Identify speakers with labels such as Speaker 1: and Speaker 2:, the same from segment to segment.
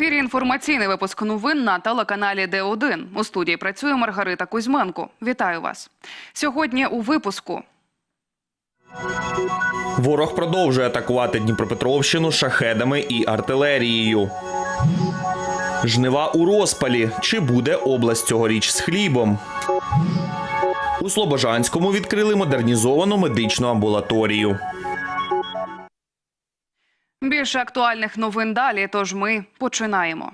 Speaker 1: ефірі інформаційний випуск новин на телеканалі Д1. У студії працює Маргарита Кузьменко. Вітаю вас. Сьогодні у випуску.
Speaker 2: Ворог продовжує атакувати Дніпропетровщину шахедами і артилерією. Жнива у розпалі. Чи буде область цьогоріч з хлібом? У Слобожанському відкрили модернізовану медичну амбулаторію.
Speaker 1: Більше актуальних новин далі. Тож ми починаємо.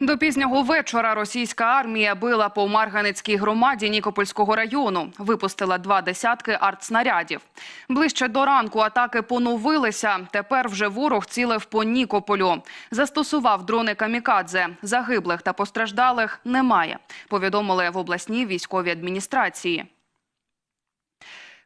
Speaker 1: До пізнього вечора російська армія била по Марганицькій громаді Нікопольського району. Випустила два десятки артснарядів. Ближче до ранку атаки поновилися. Тепер вже ворог цілив по Нікополю. Застосував дрони камікадзе. Загиблих та постраждалих немає. Повідомили в обласній військовій адміністрації.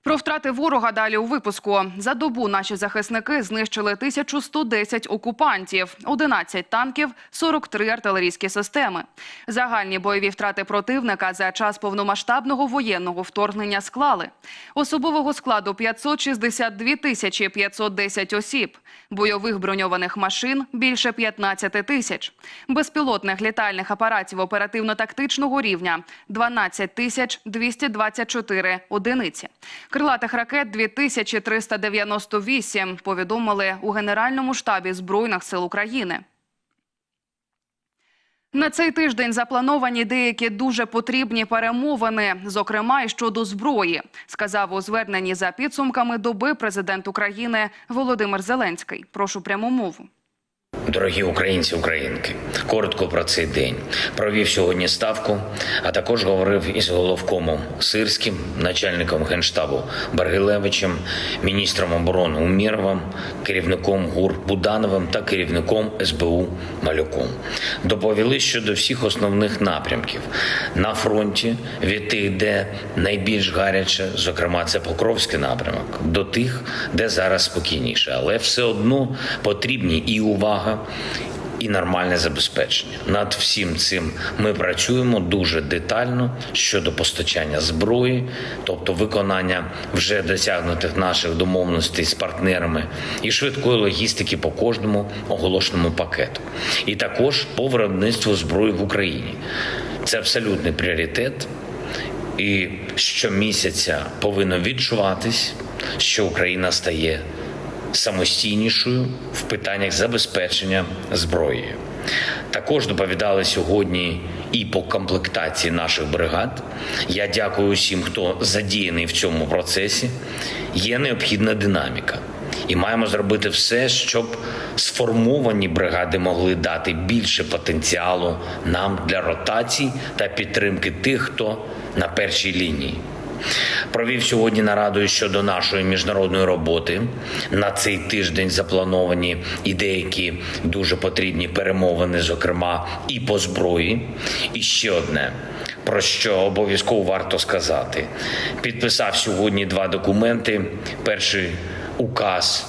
Speaker 1: Про втрати ворога далі у випуску. За добу наші захисники знищили 1110 окупантів, 11 танків, 43 артилерійські системи. Загальні бойові втрати противника за час повномасштабного воєнного вторгнення склали. Особового складу 562 тисячі 510 осіб. Бойових броньованих машин більше 15 тисяч. Безпілотних літальних апаратів оперативно-тактичного рівня 12 тисяч 224 одиниці. Крилатих ракет 2398, повідомили у Генеральному штабі Збройних сил України. На цей тиждень заплановані деякі дуже потрібні перемовини, зокрема й щодо зброї, сказав у зверненні за підсумками доби президент України Володимир Зеленський. Прошу пряму мову.
Speaker 3: Дорогі українці, українки, коротко про цей день. Провів сьогодні ставку, а також говорив із головкомом Сирським, начальником генштабу Баргилевичем, міністром оборони Уміровим, керівником ГУР Будановим та керівником СБУ Малюком. Доповіли щодо всіх основних напрямків. На фронті від тих, де найбільш гаряче, зокрема, це Покровський напрямок, до тих, де зараз спокійніше, але все одно потрібні і увага і нормальне забезпечення. Над всім цим ми працюємо дуже детально щодо постачання зброї, тобто виконання вже досягнутих наших домовленостей з партнерами і швидкої логістики по кожному оголошеному пакету, і також по виробництву зброї в Україні. Це абсолютний пріоритет. І щомісяця повинно відчуватись, що Україна стає самостійнішою в питаннях забезпечення зброєю. Також доповідали сьогодні і по комплектації наших бригад. Я дякую усім, хто задіяний в цьому процесі. Є необхідна динаміка. І маємо зробити все, щоб сформовані бригади могли дати більше потенціалу нам для ротацій та підтримки тих, хто на першій лінії. Провів сьогодні нараду щодо нашої міжнародної роботи. На цей тиждень заплановані і деякі дуже потрібні перемовини, зокрема і по зброї. І ще одне. Про що обов'язково варто сказати, підписав сьогодні два документи. Перший указ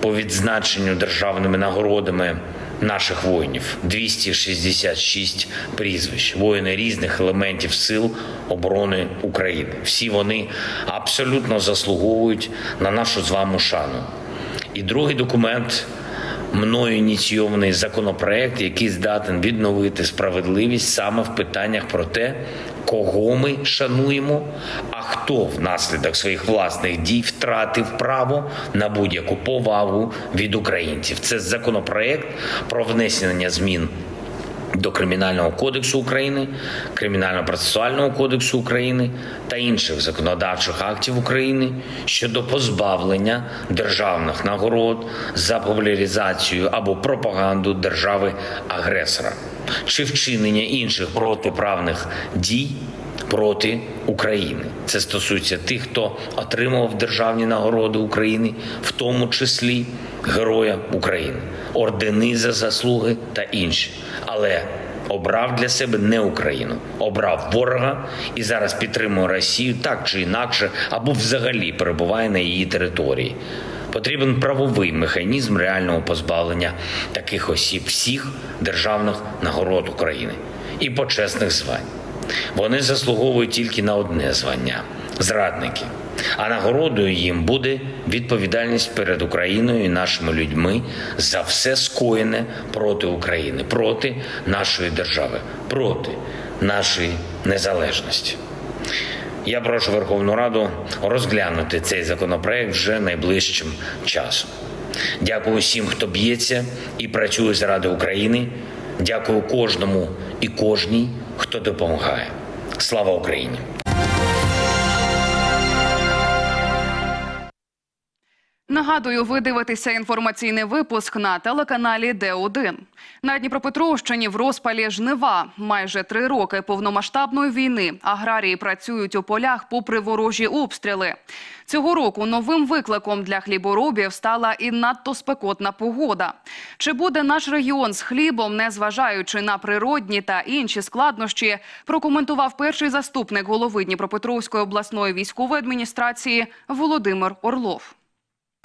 Speaker 3: по відзначенню державними нагородами наших воїнів 266 прізвищ, воїни різних елементів сил оборони України. Всі вони абсолютно заслуговують на нашу з вами шану. І другий документ. Мною ініційований законопроект, який здатен відновити справедливість саме в питаннях про те, кого ми шануємо, а хто внаслідок своїх власних дій втратив право на будь-яку повагу від українців. Це законопроект про внесення змін. До Кримінального кодексу України, Кримінально-процесуального кодексу України та інших законодавчих актів України щодо позбавлення державних нагород за популяризацію або пропаганду держави-агресора чи вчинення інших протиправних дій проти України. Це стосується тих, хто отримав державні нагороди України, в тому числі Героя України, ордени за заслуги та інші. Але обрав для себе не Україну, обрав ворога і зараз підтримує Росію так чи інакше, або взагалі перебуває на її території. Потрібен правовий механізм реального позбавлення таких осіб всіх державних нагород України і почесних звань. Вони заслуговують тільки на одне звання зрадники. А нагородою їм буде відповідальність перед Україною і нашими людьми за все скоєне проти України, проти нашої держави, проти нашої незалежності. Я прошу Верховну Раду розглянути цей законопроект вже найближчим часом. Дякую всім, хто б'ється і працює заради України. Дякую кожному і кожній, хто допомагає. Слава Україні!
Speaker 1: Нагадую, ви дивитеся інформаційний випуск на телеканалі Д1. На Дніпропетровщині в розпалі жнива. Майже три роки повномасштабної війни аграрії працюють у полях попри ворожі обстріли. Цього року новим викликом для хліборобів стала і надто спекотна погода. Чи буде наш регіон з хлібом, незважаючи на природні та інші складнощі, прокоментував перший заступник голови Дніпропетровської обласної військової адміністрації Володимир Орлов.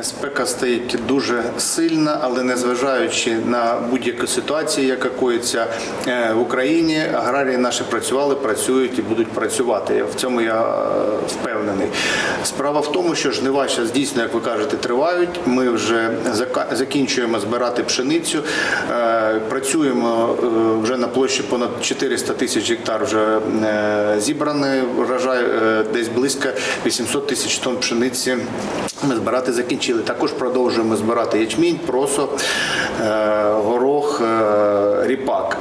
Speaker 4: Спека стоїть дуже сильна, але незважаючи на будь-яку ситуацію, яка коїться е, в Україні, аграрії наші працювали, працюють і будуть працювати. В цьому я е, впевнений. Справа в тому, що жнива зараз дійсно, як ви кажете, тривають. Ми вже закінчуємо збирати пшеницю. Працюємо е, вже на площі понад 400 тисяч гектар вже е, зібраний врожай, е, десь близько 800 тисяч тонн пшениці ми збирати закінчили. Також продовжуємо збирати ячмінь, просо, горох, ріпак.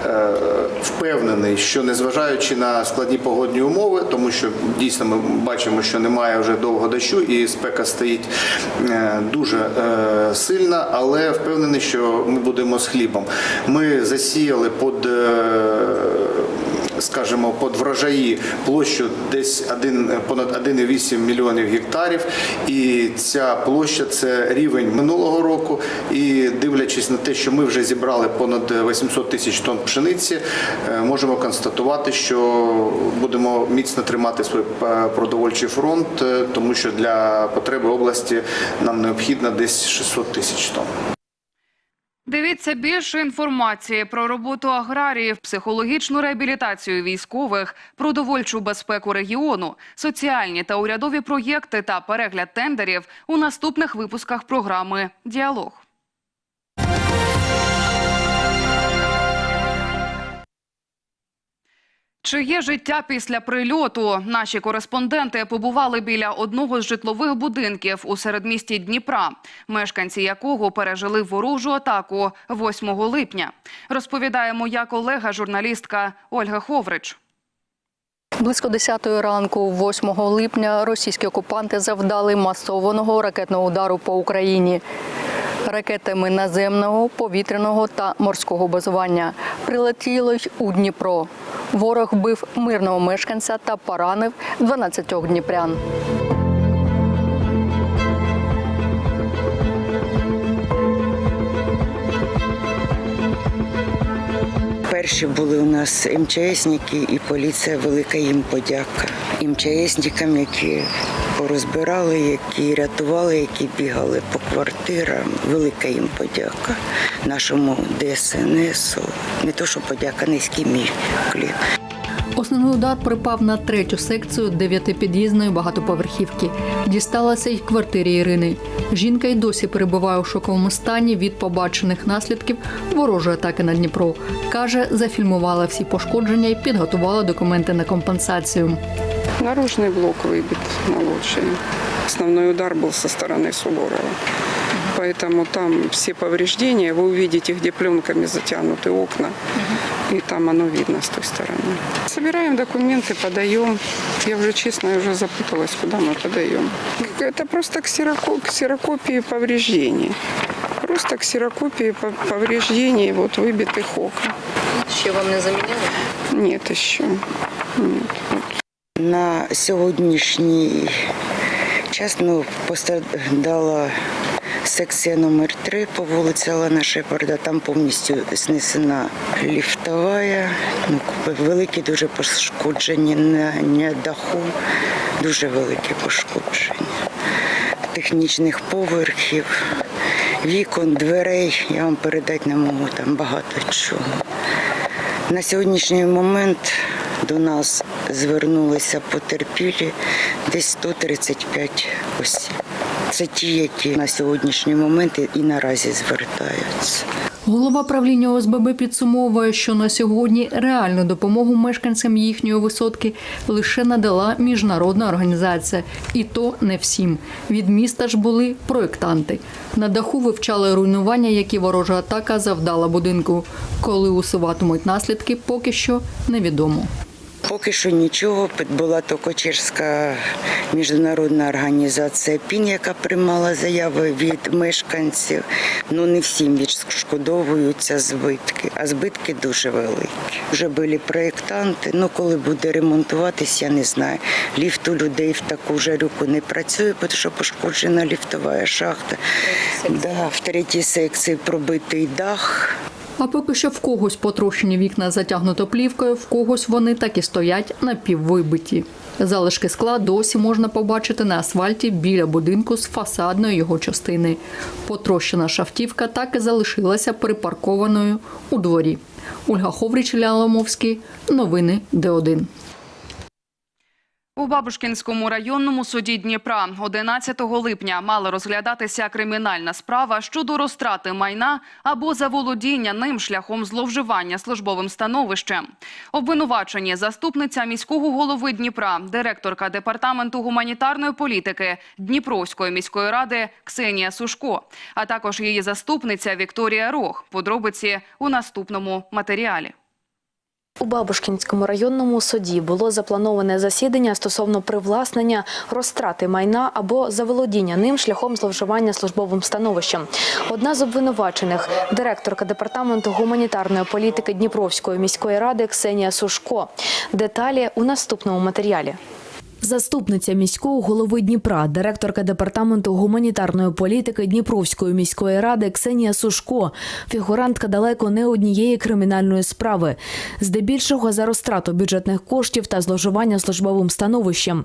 Speaker 4: Впевнений, що незважаючи на складні погодні умови, тому що дійсно ми бачимо, що немає вже довго дощу і спека стоїть дуже сильна, але впевнений, що ми будемо з хлібом. Ми засіяли під е, скажімо, під врожаї площу десь один, понад 1,8 мільйонів гектарів. І ця площа це рівень минулого року. І дивлячись на те, що ми вже зібрали понад 800 тисяч тонн пшениці, е, можемо констатувати, що будемо міцно тримати свій е, продовольчий фронт, тому що для потреби області нам необхідно десь 600 тисяч тонн.
Speaker 1: Дивіться більше інформації про роботу аграріїв, психологічну реабілітацію військових, продовольчу безпеку регіону, соціальні та урядові проєкти та перегляд тендерів у наступних випусках програми Діалог. Чи є життя після прильоту? Наші кореспонденти побували біля одного з житлових будинків у середмісті Дніпра, мешканці якого пережили ворожу атаку 8 липня. Розповідає моя колега, журналістка Ольга Ховрич.
Speaker 5: Близько 10 ранку, 8 липня, російські окупанти завдали масованого ракетного удару по Україні. Ракетами наземного, повітряного та морського базування прилетіло й у Дніпро. Ворог бив мирного мешканця та поранив 12 дніпрян.
Speaker 6: Перші були у нас МЧСники і поліція, велика їм подяка. МЧСникам, які порозбирали, які рятували, які бігали по квартирам. Велика їм подяка. Нашому ДСНСу. Не то, що подяка, низький мій кліп.
Speaker 5: Основний удар припав на третю секцію дев'ятипід'їзної багатоповерхівки. Дісталася й квартирі Ірини. Жінка й досі перебуває у шоковому стані від побачених наслідків ворожої атаки на Дніпро. Каже, зафільмувала всі пошкодження і підготувала документи на компенсацію.
Speaker 7: Наружный блок выбит молодший. Основной удар был со стороны Суворова. Поэтому там все повреждения, вы увидите, где пленками затянуты окна. И там оно видно с той стороны. Собираем документы, подаем. Я уже, честно, я уже запуталась, куда мы подаем. Это просто ксероко- ксерокопии повреждений. Просто ксерокопии по- повреждений вот выбитых окон.
Speaker 5: Ще вам не замінили?
Speaker 7: Нет еще. Нет. Вот
Speaker 6: На сьогоднішній час ну, пострадала секція номер 3 по вулиці Алана Шепарда. Там повністю знесена ліфтова. Ну, великі дуже пошкодження на даху, дуже великі пошкодження. Технічних поверхів, вікон, дверей. Я вам передати не можу, там багато чого. На сьогоднішній момент До нас звернулися потерпілі десь 135 осіб. Це ті, які на сьогоднішній момент і наразі звертаються.
Speaker 5: Голова правління ОСББ підсумовує, що на сьогодні реальну допомогу мешканцям їхньої висотки лише надала міжнародна організація, і то не всім. Від міста ж були проєктанти. На даху вивчали руйнування, які ворожа атака завдала будинку. Коли усуватимуть наслідки, поки що невідомо.
Speaker 6: Поки що нічого. Була Токочерська міжнародна організація ПІН, яка приймала заяви від мешканців. Ну не всім відшкодовуються збитки, а збитки дуже великі. Вже були проєктанти. Ну коли буде ремонтуватись, я не знаю. Ліфт у людей в таку жарюку не працює, тому що пошкоджена ліфтова шахта. Да, в третій секції пробитий дах.
Speaker 5: А поки що в когось потрощені вікна затягнуто плівкою, в когось вони так і стоять напіввибиті. Залишки скла досі можна побачити на асфальті біля будинку з фасадної його частини. Потрощена шафтівка так і залишилася припаркованою у дворі. Ольга Ховріч, Ляломовський, Новини Д1.
Speaker 1: У Бабушкінському районному суді Дніпра 11 липня мала розглядатися кримінальна справа щодо розтрати майна або заволодіння ним шляхом зловживання службовим становищем. Обвинувачені заступниця міського голови Дніпра, директорка департаменту гуманітарної політики Дніпровської міської ради Ксенія Сушко, а також її заступниця Вікторія Рох. Подробиці у наступному матеріалі.
Speaker 8: У Бабушкінському районному суді було заплановане засідання стосовно привласнення, розтрати майна або заволодіння ним шляхом зловживання службовим становищем. Одна з обвинувачених – директорка департаменту гуманітарної політики Дніпровської міської ради Ксенія Сушко. Деталі у наступному матеріалі. Заступниця міського голови Дніпра, директорка департаменту гуманітарної політики Дніпровської міської ради Ксенія Сушко, фігурантка далеко не однієї кримінальної справи, здебільшого за розтрату бюджетних коштів та зловживання службовим становищем.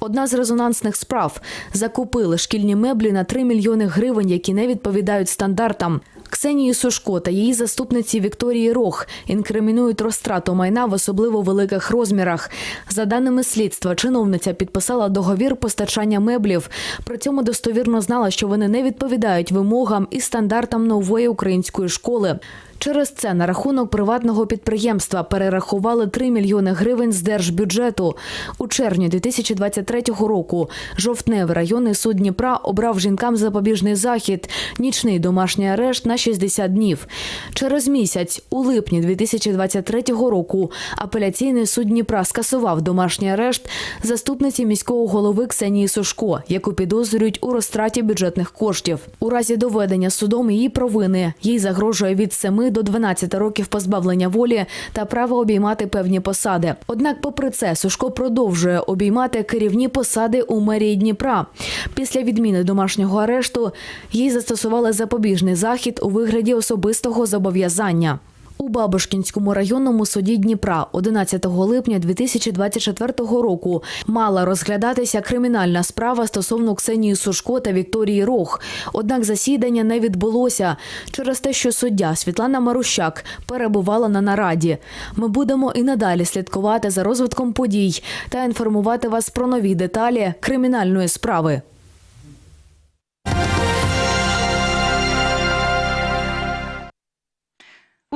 Speaker 8: Одна з резонансних справ закупили шкільні меблі на 3 мільйони гривень, які не відповідають стандартам. Ксенії Сушко та її заступниці Вікторії Рох інкримінують розтрату майна в особливо великих розмірах. За даними слідства, чиновниця підписала договір постачання меблів. При цьому достовірно знала, що вони не відповідають вимогам і стандартам нової української школи. Через це на рахунок приватного підприємства перерахували 3 мільйони гривень з держбюджету. У червні 2023 року жовтневий районний суд Дніпра обрав жінкам запобіжний захід – нічний домашній арешт на 60 днів. Через місяць, у липні 2023 року, апеляційний суд Дніпра скасував домашній арешт заступниці міського голови Ксенії Сушко, яку підозрюють у розтраті бюджетних коштів. У разі доведення судом її провини їй загрожує від 7 до 12 років позбавлення волі та право обіймати певні посади. Однак, попри це, Сушко продовжує обіймати керівні посади у мерії Дніпра. Після відміни домашнього арешту їй застосували запобіжний захід у вигляді особистого зобов'язання. У Бабушкінському районному суді Дніпра 11 липня 2024 року мала розглядатися кримінальна справа стосовно Ксенії Сушко та Вікторії Рох. Однак засідання не відбулося через те, що суддя Світлана Марущак перебувала на нараді. Ми будемо і надалі слідкувати за розвитком подій та інформувати вас про нові деталі кримінальної справи.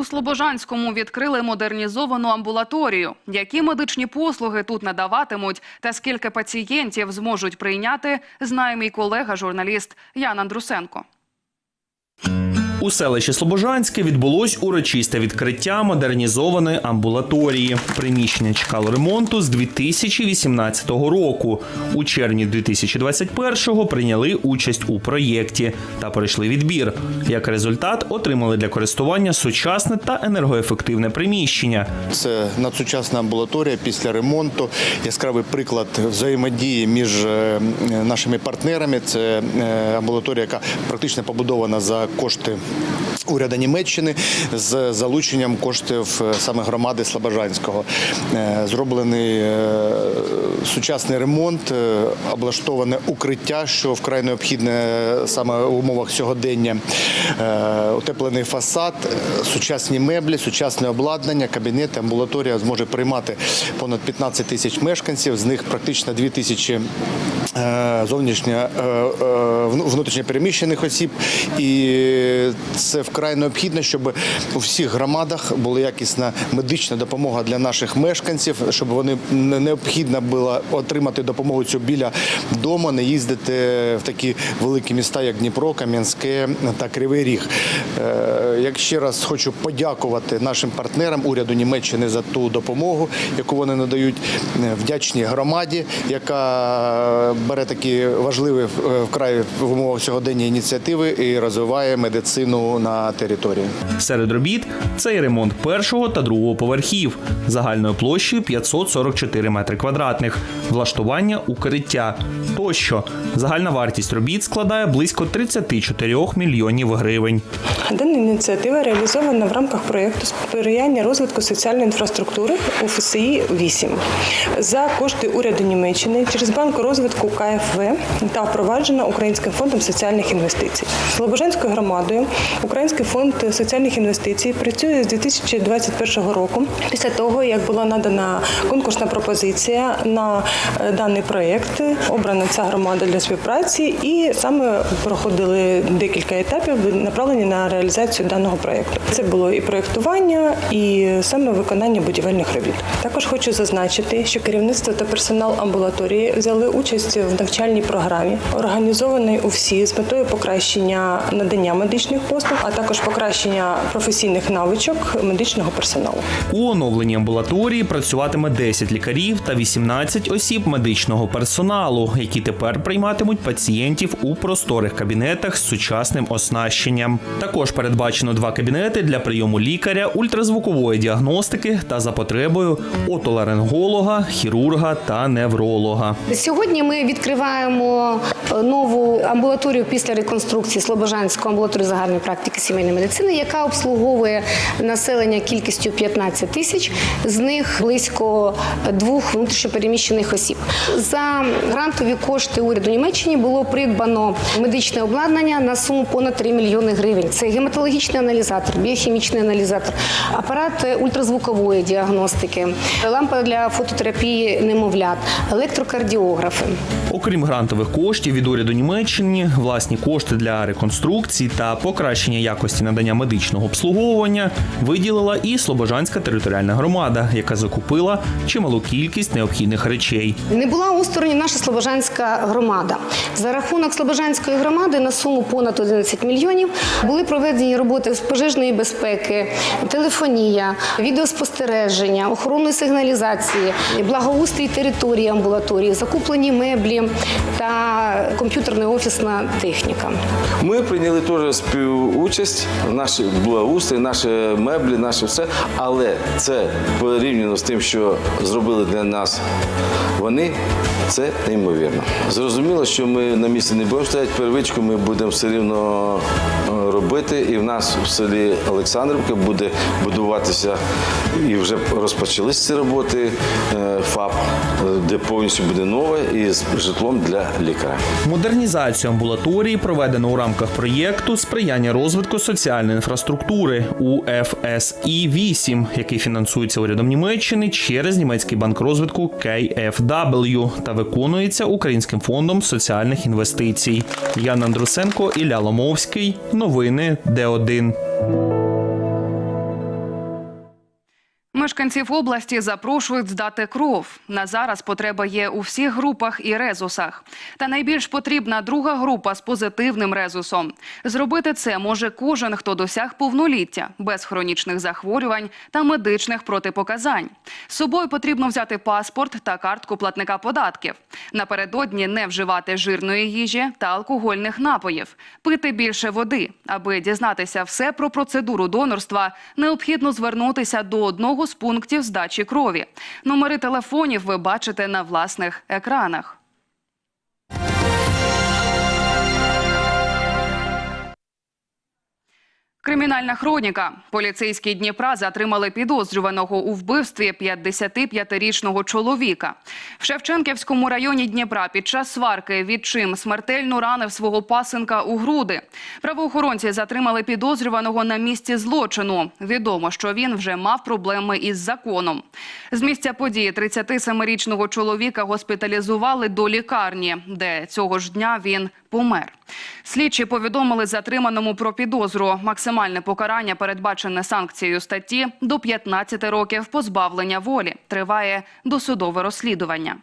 Speaker 1: Слобожанському відкрили модернізовану амбулаторію. Які медичні послуги тут надаватимуть та скільки пацієнтів зможуть прийняти, знає мій колега, журналіст Ян Андрусенко.
Speaker 2: У селищі Слобожанське відбулось урочисте відкриття модернізованої амбулаторії. Приміщення чекало ремонту з 2018 року. У червні 2021-го прийняли участь у проєкті та пройшли відбір. Як результат, отримали для користування сучасне та енергоефективне приміщення.
Speaker 9: Це надсучасна амбулаторія після ремонту. Яскравий приклад взаємодії між е, нашими партнерами. Це е, амбулаторія, яка практично побудована за кошти
Speaker 4: Уряду Німеччини з залученням коштів е, саме громади Слобожанського. Е, Зроблений е, сучасний ремонт, облаштоване укриття, що вкрай необхідне саме в умовах сьогодення. Утеплений фасад, сучасні меблі, сучасне обладнання, кабінети, амбулаторія зможе приймати понад 15 тисяч мешканців, з них практично 2 тисячі зовнішньо е, е, внутрішньо переміщених осіб, і це вкрай необхідно, щоб у всіх громадах була якісна медична допомога для наших мешканців, щоб вони необхідно було отримати допомогу цю біля дому, не їздити в такі великі міста, як Дніпро, Кам'янське та Кривий Ріг. Е, Як ще раз хочу подякувати нашим партнерам уряду Німеччини за ту допомогу, яку вони надають е, вдячній громаді, яка бере такі важливі е, вкрай в умовах сьогодення ініціативи і розвиває медицину на території.
Speaker 2: Серед робіт це і ремонт першого та другого поверхів загальною площею 544 метри квадратних, влаштування укриття тощо. Загальна вартість робіт складає близько 34 мільйонів гривень.
Speaker 10: Дана ініціатива реалізована в рамках проєкту сприяння розвитку соціальної інфраструктури у ФСІ 8 за кошти уряду Німеччини через банк розвитку КФВ та впроваджена Українським фондом соціальних інвестицій. Слобожанською громадою Український фонд соціальних інвестицій працює з 2021 року. Після того, як була надана конкурсна пропозиція на е, даний проєкт, обрана ця громада для співпраці, і саме проходили декілька етапів, направлені на реалізацію даного проєкту. Це було і проєктування, і саме виконання будівельних робіт. Також хочу зазначити, що керівництво та персонал амбулаторії взяли участь в навчальній програмі, організованій у всі з метою покращення надання медичних послуг, а також покращення професійних навичок медичного персоналу.
Speaker 2: У оновленій амбулаторії працюватиме 10 лікарів та 18 осіб медичного персоналу, які тепер прийматимуть пацієнтів у просторих кабінетах з сучасним оснащенням. Також передбачено два кабінети для прийому лікаря, ультразвукової діагностики та за потребою отоларинголога, хірурга та невролога.
Speaker 11: Сьогодні ми відкриваємо е, нову амбулаторію після реконструкції Слобожанську амбулаторію загальної практики сімейної медицини, яка обслуговує населення кількістю 15 тисяч, з них близько двох внутрішньопереміщених осіб. За грантові кошти уряду Німеччини було придбано медичне обладнання на суму понад 3 мільйони гривень. Це гематологічний аналізатор, біохімічний аналізатор, апарат е, ультразвукової діагностики, лампа для фототерапії немовлят, електрокардіографи.
Speaker 2: Окрім грантових коштів від уряду Німеччини, власні кошти для реконструкції та покращення якості надання медичного обслуговування виділила і Слобожанська територіальна громада, яка закупила чималу кількість необхідних речей.
Speaker 11: Не була осторонь наша Слобожанська громада. За рахунок Слобожанської громади на суму понад 11 мільйонів були проведені роботи з пожежної безпеки, телефонія, відеоспостереження, охоронної сигналізації, благоустрій території амбулаторії, закуплені меблі та комп'ютерна офісна техніка.
Speaker 12: Ми прийняли теж співучасть, наші благоустрій, наші меблі, наше все. Але це порівняно з тим, що зробили для нас вони, це неймовірно. Зрозуміло, що ми на місці не будемо стояти, первичку ми будемо все рівно е, робити. І в нас в селі Олександрівка буде будуватися і вже розпочалися ці роботи. е, ФАП, е, де повністю буде нове і житлом для лікаря.
Speaker 2: Модернізацію амбулаторії проведено у рамках проєкту сприяння розвитку соціальної інфраструктури УФСІ 8 який фінансується урядом Німеччини через німецький банк розвитку KfW та виконується Українським фондом соціальних інвестицій. Ян Андрусенко, Ілля Ломовський. Новини Д1.
Speaker 1: Мешканців області запрошують здати кров. На зараз потреба є у всіх групах і резусах. Та найбільш потрібна друга група з позитивним резусом. Зробити це може кожен, хто досяг повноліття, без хронічних захворювань та медичних протипоказань. З собою потрібно взяти паспорт та картку платника податків. Напередодні не вживати жирної їжі та алкогольних напоїв, пити більше води. Аби дізнатися все про процедуру донорства, необхідно звернутися до одного з пунктів здачі крові. Номери телефонів ви бачите на власних екранах. Кримінальна хроніка. Поліцейські Дніпра затримали підозрюваного у вбивстві 55-річного чоловіка. В Шевченківському районі Дніпра під час сварки відчим смертельно ранив свого пасенка у груди. Правоохоронці затримали підозрюваного на місці злочину. Відомо, що він вже мав проблеми із законом. З місця події 37-річного чоловіка госпіталізували до лікарні, де цього ж дня він помер. Слідчі повідомили затриманому про підозру. Максимальне покарання передбачене санкцією статті до 15 років позбавлення волі. Триває досудове розслідування.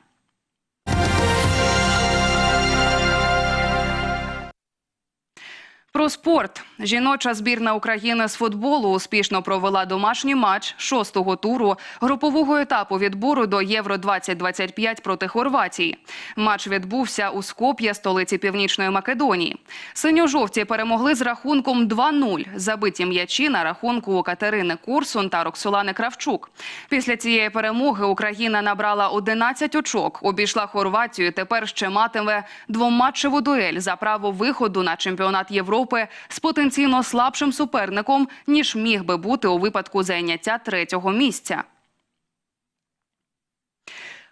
Speaker 1: Про спорт. Жіноча збірна України з футболу успішно провела домашній матч шостого туру групового етапу відбору до Євро 2025 проти Хорватії. Матч відбувся у Скоп'є, столиці Північної Македонії. Синьо-жовті перемогли з рахунком 2-0. Забиті м'ячі на рахунку Катерини Курсун та Роксолани Кравчук. Після цієї перемоги Україна набрала 11 очок, обійшла Хорватію. Тепер ще матиме двоматчеву дуель за право виходу на чемпіонат Європи з потенційно слабшим суперником, ніж міг би бути у випадку зайняття третього місця.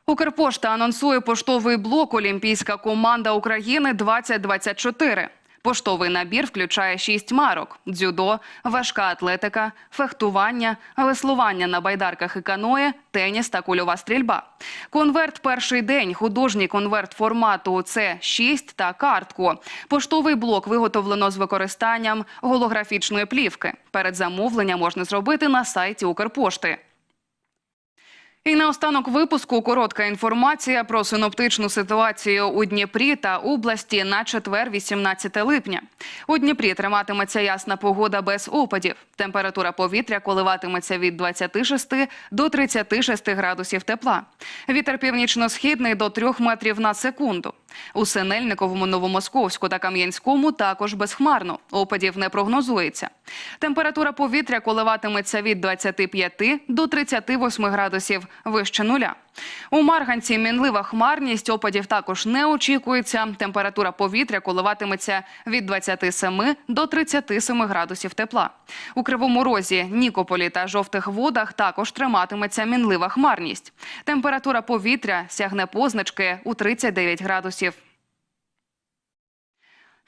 Speaker 1: Укрпошта анонсує поштовий блок Олімпійська команда України 2024. Поштовий набір включає шість марок: дзюдо, важка атлетика, фехтування, веслування на байдарках і каное, теніс та кульова стрільба. Конверт перший день, художній конверт формату С6 та картку. Поштовий блок виготовлено з використанням голографічної плівки. Перед замовленням можна зробити на сайті Укрпошти. І наостанок випуску коротка інформація про синоптичну ситуацію у Дніпрі та області на четвер, 18 липня. У Дніпрі триматиметься ясна погода без опадів. Температура повітря коливатиметься від 26 до 36 градусів тепла. Вітер північно-східний до 3 метрів на секунду. У Синельниковому, Новомосковську та Кам'янському також безхмарно. Опадів не прогнозується. Температура повітря коливатиметься від 25 до 38 градусів вище нуля. У Марганці мінлива хмарність, опадів також не очікується. Температура повітря коливатиметься від 27 до 37 градусів тепла. У Кривому Розі, Нікополі та Жовтих Водах також триматиметься мінлива хмарність. Температура повітря сягне позначки у 39 градусів.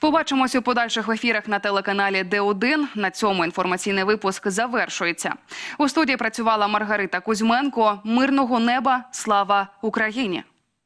Speaker 1: Побачимось у подальших ефірах на телеканалі Д1. На цьому інформаційний випуск завершується. У студії працювала Маргарита Кузьменко. Мирного неба, слава Україні!